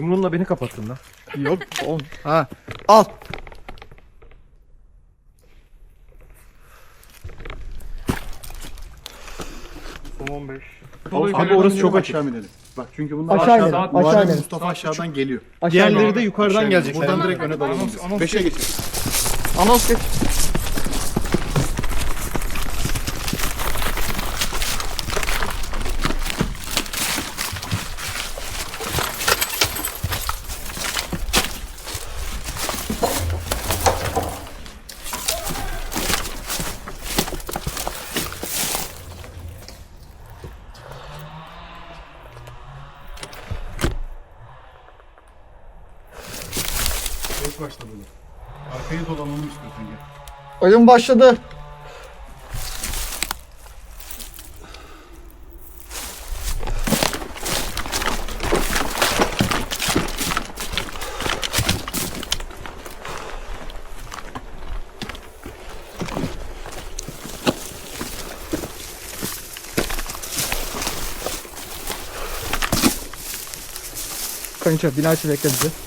Yumruğunla beni kapattın lan. Yok oğlum. Ha. Al. Son 15. Abi orası çok açık. Aşağı inelim. Bak çünkü bunlar Aşağı inelim. aşağıdan, Aşağı Muharrem inelim. Mustafa aşağıdan geliyor. Aşağı Diğerleri de yukarıdan Aşağı gelecek. Buradan direkt öne dalalım. biz. Beşe geç. geçin. Anons geç. Geç başla böyle. Arkayı dolanalım istiyorsan gel. Oyun başladı. Kanka bina bekle bizi.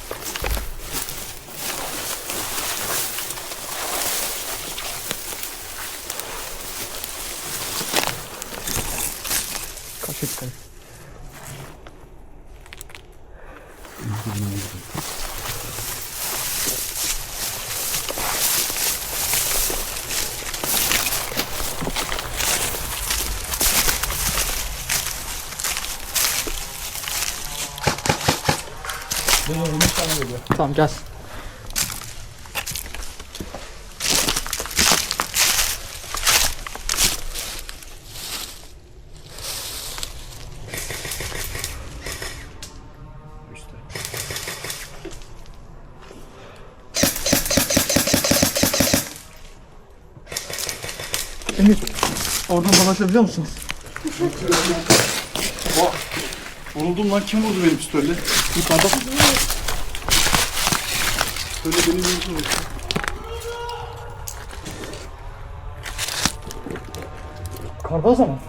Kanka. Tamam gel. Emir. Oradan dolaşabiliyor musunuz? Vuruldum lan kim vurdu beni pistolle? Yukarıda. Pistolle beni vurdu. Karda o zaman.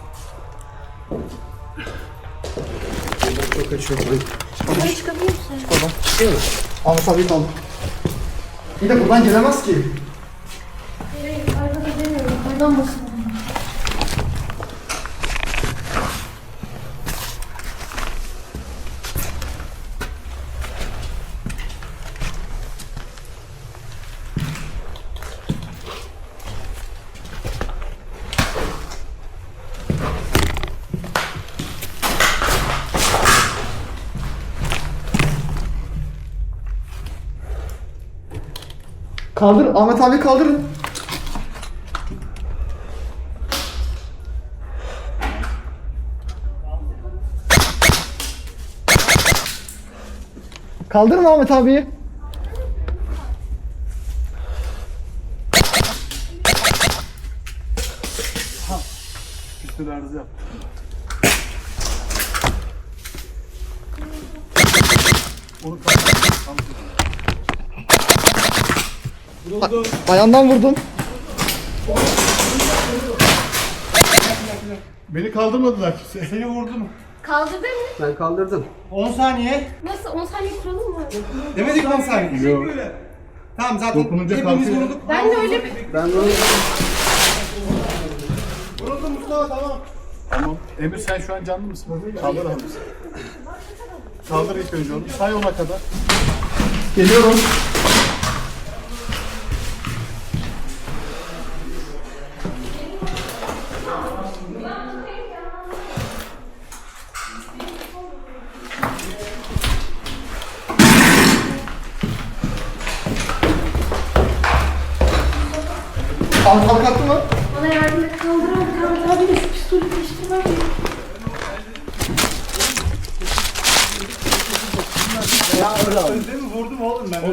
Çok açıyor. Yukarı çıkabilir misin? Oradan. Ama tabii kaldı. Bir de buradan gelemez ki. Hayır, arkada demiyorum. Yukarıdan basın. Kaldır. Ahmet abi kaldırın. Kaldırın Ahmet yaptı. Onu kaldır. Ayağından vurdum. Beni kaldırmadılar. Seni vurdu mu? Kaldırdın mı? Ben kaldırdım. 10 saniye. Nasıl? 10 saniye kuralım mı? Demedik mi 10 saniye? Yok. Tamam zaten Dokununca hepimiz kalkıyor. vurulduk. Ben de öyle bir... Ben bunu Vuruldum Mustafa tamam. Tamam. Emir sen şu an canlı mısın? Kaldır abi. Kaldır ilk önce onu. Say ona kadar. Geliyorum.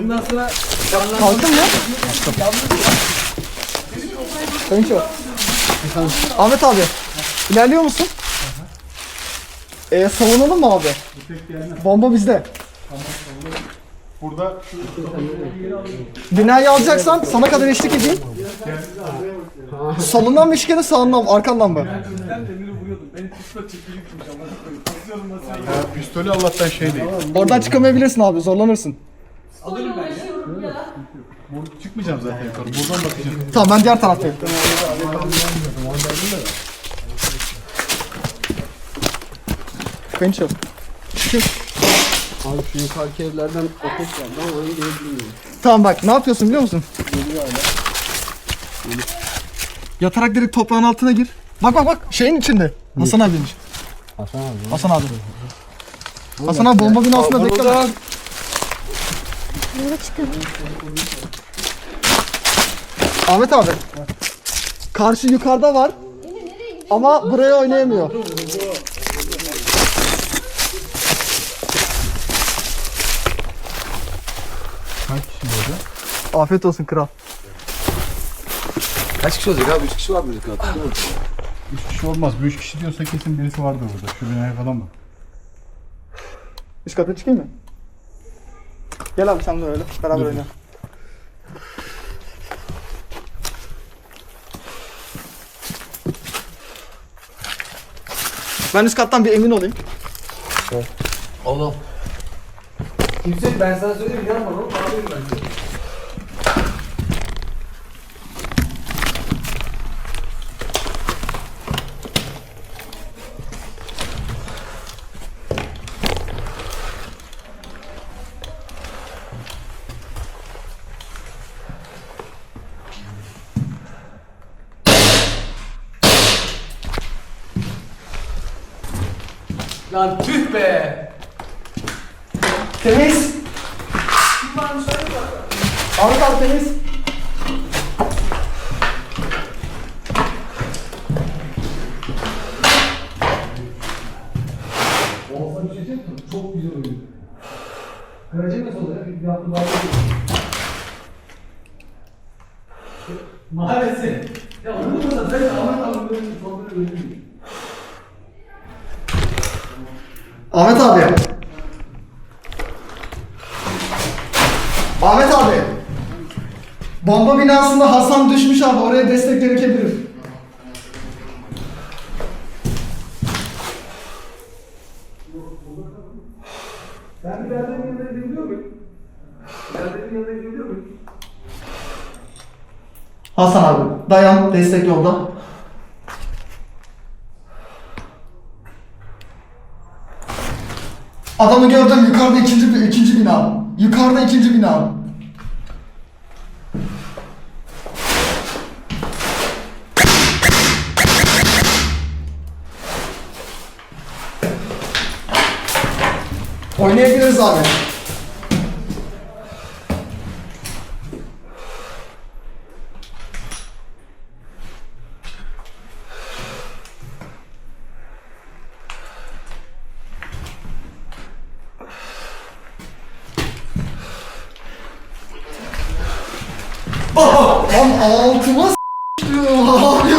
Ondan sonra Kalktın mı? Kanka. Ahmet abi. ilerliyor musun? Ee, savunalım mı abi? Bomba bizde. Burada Binayı alacaksan sana kadar eşlik edeyim. Solundan mı işkene sağından mı? Arkandan mı? Pistolü Allah'tan şey değil. Oradan çıkamayabilirsin abi zorlanırsın. Alırım ben. Ya. Bur- çıkmayacağım zaten yukarı. Buradan bakacağım. Tamam ben diğer taraftayım. Pençe. Abi şu yukarıki evlerden ateş geldi ama orayı görebilmiyorum. Tamam bak ne yapıyorsun biliyor musun? Yatarak direkt toprağın altına gir. Bak bak bak şeyin içinde. Hasan abiymiş. Hasan abi. Hasan abi. Hasan abi bomba binasında bekle. Ahmet abi. Karşı yukarıda var. Ama buraya oynayamıyor. Kaç kişi? Afiyet olsun kral. Kaç kişi olacak abi? 3 kişi var mı zaten? 3 kişi olmaz. Bu 3 kişi diyorsa kesin birisi vardır burada. Şu binaya falan bak. Üst kata çıkayım mı? Gel abi sen de öyle. Beraber oynayalım. Ben üst kattan bir emin olayım. Oğlum. Kimse ben sana söyleyeyim inanma oğlum. Abi ben Lan tüh be. Temiz. Ahmet abi temiz. Olsa şey? Çok güzel oyun. Kaleci nasıl olacak? Maalesef. Ya onu da zaten Ahmet abi böyle bir kontrol ölmüyor. Ahmet abi. Ahmet abi. Bomba binasında Hasan düşmüş abi. Oraya destek gerekebilir. Ben yerden yanına gidebiliyor muyum? Yerden yanına gidebiliyor muyum? Hasan abi. Dayan. Destek yolda. Adamı gördüm yukarıda ikinci ikinci bina. Yukarıda ikinci bina. Oynayabiliriz abi. Lan altıma s**tım abi.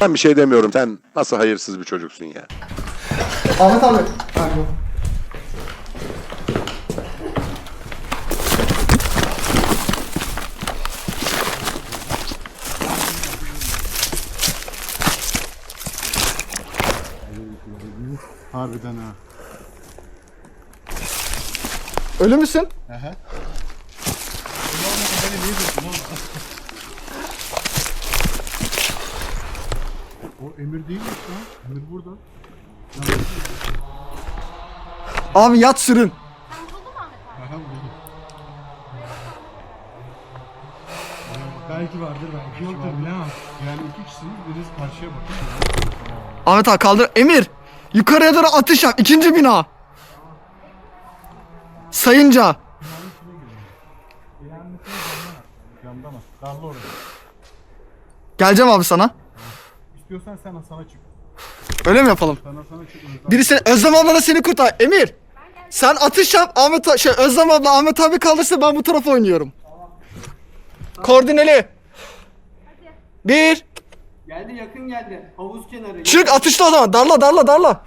Ben bir şey demiyorum. Sen nasıl hayırsız bir çocuksun ya. Ahmet abi. Pardon. Harbiden ha. Ölü müsün? Aha. O Emir değilmiş lan. Emir burada. Abi yat sürün. Aha burada. Belki vardır belki yoktur bilemem. Yani iki kişisiniz biriniz karşıya bakın. Ahmet abi kaldır. Emir. Yukarıya doğru atış yap. İkinci bina. Sayınca. Geleceğim abi sana. İstiyorsan sen Hasan'a çık. Öyle mi yapalım? Sen Hasan'a çık. Birisi Özlem abla da seni kurtar. Emir. Sen atış yap. Ahmet a- şey Özlem abla Ahmet abi kaldırsa ben bu tarafa oynuyorum. Koordineli. Bir. Geldi yakın geldi. Havuz kenarı. Çık atışla o zaman. Darla darla darla.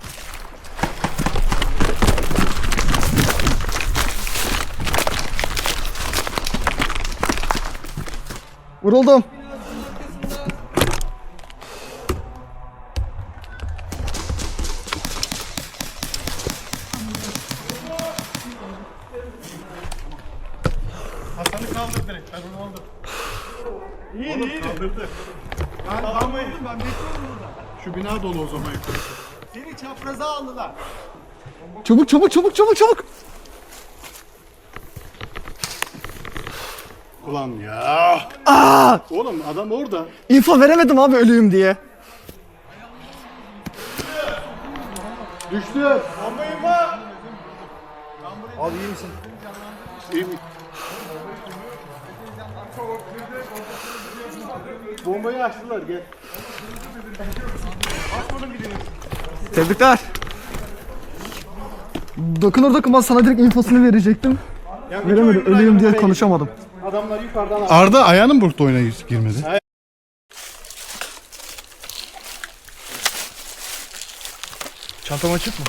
Vuruldum. Dolu o zaman yukarısı. Seni çapraza aldılar. Çabuk çabuk çabuk çabuk çabuk. Ulan ya. Aa! Oğlum adam orada. Info veremedim abi ölüyüm diye. Düştü. Bombayı var. Abi iyi misin? İyi mi? Bombayı açtılar gel. Tebrikler. Dokunur dokunmaz sana direkt infosunu verecektim. Veremedim ölüyüm diye konuşamadım. Adamlar yukarıdan Arda ayağını mı burktu oyuna girmedi? Çantam açık mı?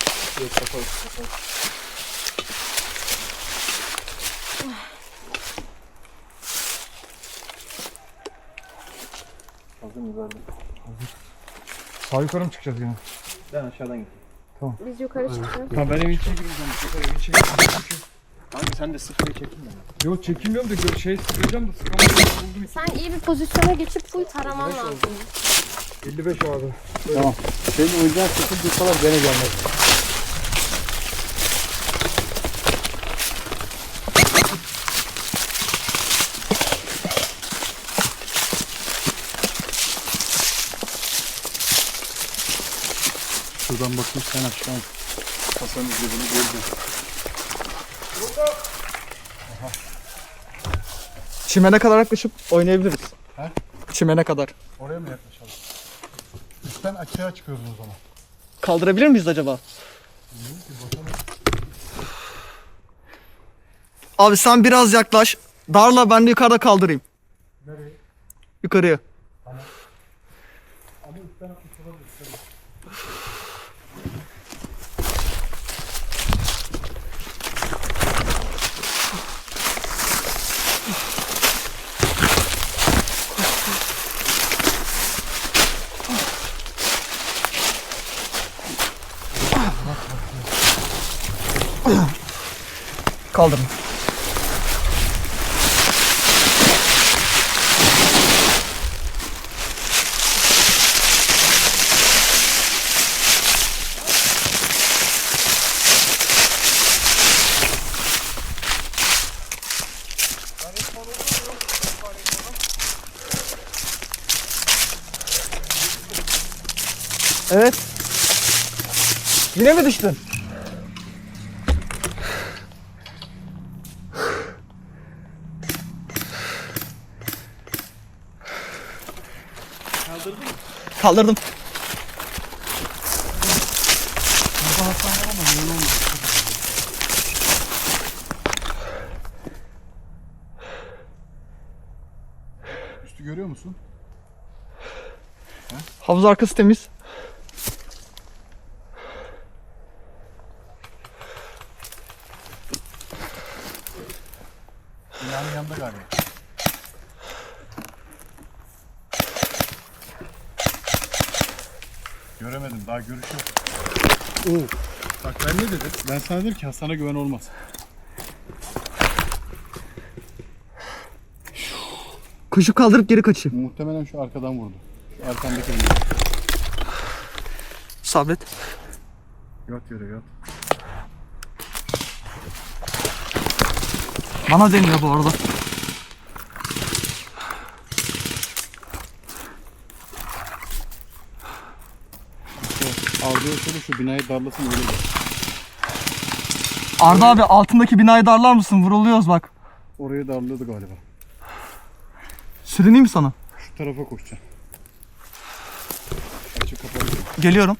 Sağ yukarı mı çıkacağız yine? Ben aşağıdan git. Biz yukarı çıkacağız. Ha ben evin içine gireceğim. Sefer evin içine gireceğim. Kanka sen de sıfırı çekin de. Yok çekinmiyorum da şey sıkacağım da sıkamadım. Buldum Sen iyi bir pozisyona geçip full taraman lazım. 55 abi. Tamam. Senin o yüzden sıkıntı dursalar gene gelmez. Şuradan bakayım sen aşağı. Kasanın cebini gördüm. Çimene kadar yaklaşıp oynayabiliriz. He? Çimene kadar. Oraya mı yaklaşalım? Üstten açığa çıkıyoruz o zaman. Kaldırabilir miyiz acaba? Abi sen biraz yaklaş. Darla ben de yukarıda kaldırayım. Nereye? Yukarıya. Ama Kaldırın. Evet. Yine mi düştün? Kaldırdım. Üstü görüyor musun? Havuz arkası temiz. Binanın yanında galiba. Göremedim daha görüş yok. Oo. Bak ben ne dedim? Ben sana dedim ki Hasan'a güven olmaz. Kuşu kaldırıp geri kaçayım. Muhtemelen şu arkadan vurdu. Şu arkandaki vurdu. Sabret. Yat yere yat. Bana deniyor bu arada. İşte aldığı şöyle şu binayı darlasın öyle de. Arda abi altındaki binayı darlar mısın? Vuruluyoruz bak. Orayı darladı galiba. Sürüneyim mi sana? Şu tarafa. Açık kapalı. Geliyorum.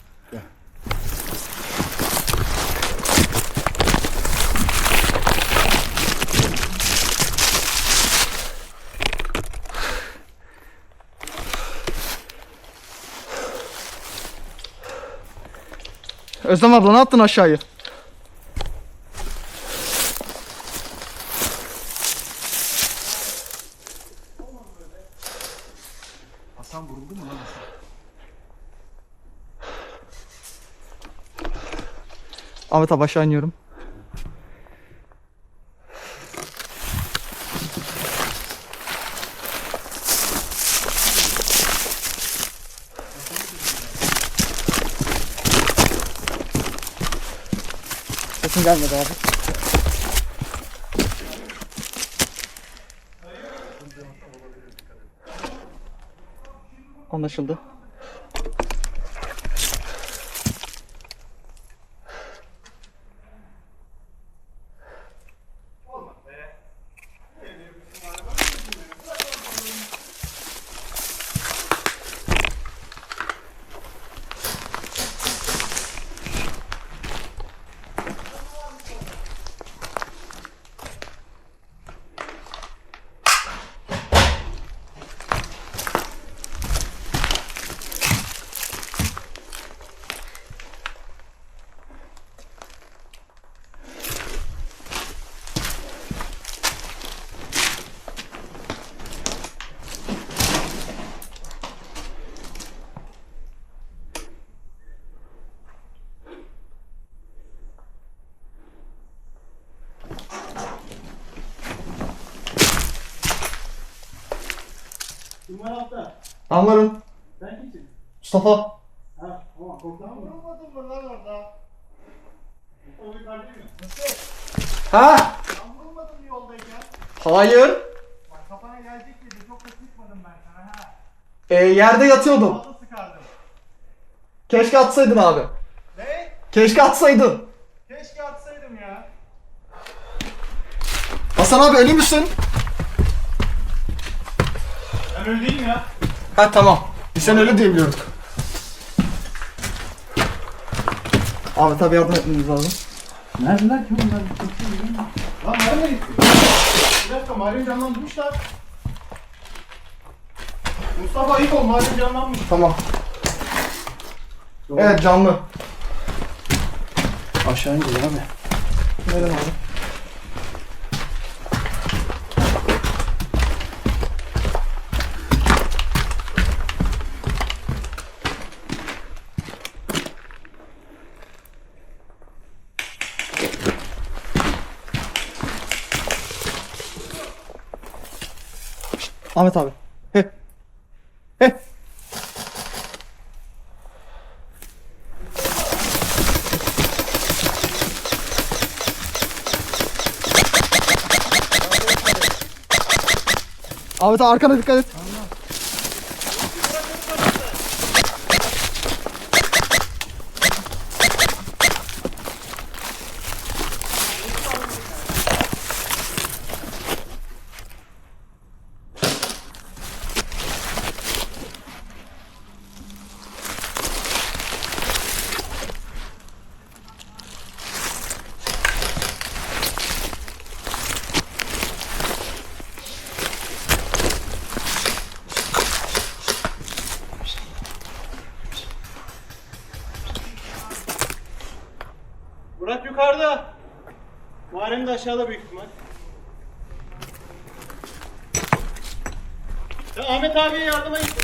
Özlem abla ne yaptın aşağıyı? Ahmet abi aşağı iniyorum. Sesim gelmedi abi. Anlaşıldı. Ben varım. Kimsin? Mustafa. Ha, tamam. Korktun mu? Vurmadın mı lan orada? O yukarıda mı? Nasıl? Ha? Sen vurmadın mı yoldayken? Hayır. Bak kafana gelecek dedi. Çok da sıkmadım ben sana ha. E, yerde yatıyordum. Fazla sıkardım. Keşke atsaydın abi. Ne? Keşke atsaydın. Keşke atsaydım ya. Hasan abi ölü müsün? Ben öyle değilim ya. Ha tamam. Biz sen öyle diye biliyorduk. Abi tabi yardım etmemiz lazım. Neredeler ki bunlar? Lan nereye gitti? Bir dakika Mahalleyi canlandırmışlar. Mustafa ayıp ol Mahalleyi canlanmış. Tamam. Evet canlı. Aşağı indir abi. Neden abi? Ahmet abi. He. He. Ahmet abi arkana dikkat et. Burak yukarıda. Muharrem de aşağıda büyük ihtimal. Ya Ahmet abiye yardıma git.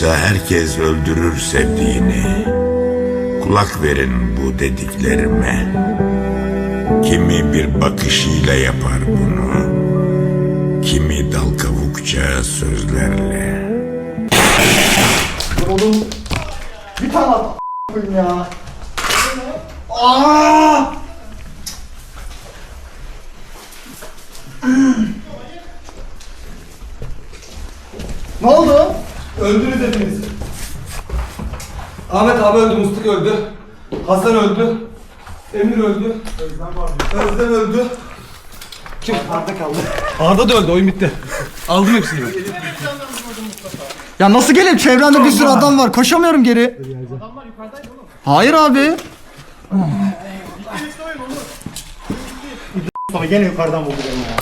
Oysa herkes öldürür sevdiğini. Kulak verin bu dediklerime. Kimi bir bakışıyla yapar bunu. Kimi dal kavukça sözlerle. Oğlum bir tane at ya. Aa! ne oldu? Öldünüz hepiniz. Ahmet abi öldü, Mıstık öldü. Hasan öldü. Emir öldü. Özlem öldü. Kim? Arda kaldı. Arda da öldü, oyun bitti. Aldım hepsini ben. Ya nasıl geleyim? Çevremde bir sürü adam var. Koşamıyorum geri. Adamlar yukarıdaydı oğlum. Hayır abi. Mustafa gene yukarıdan vurdu beni ya.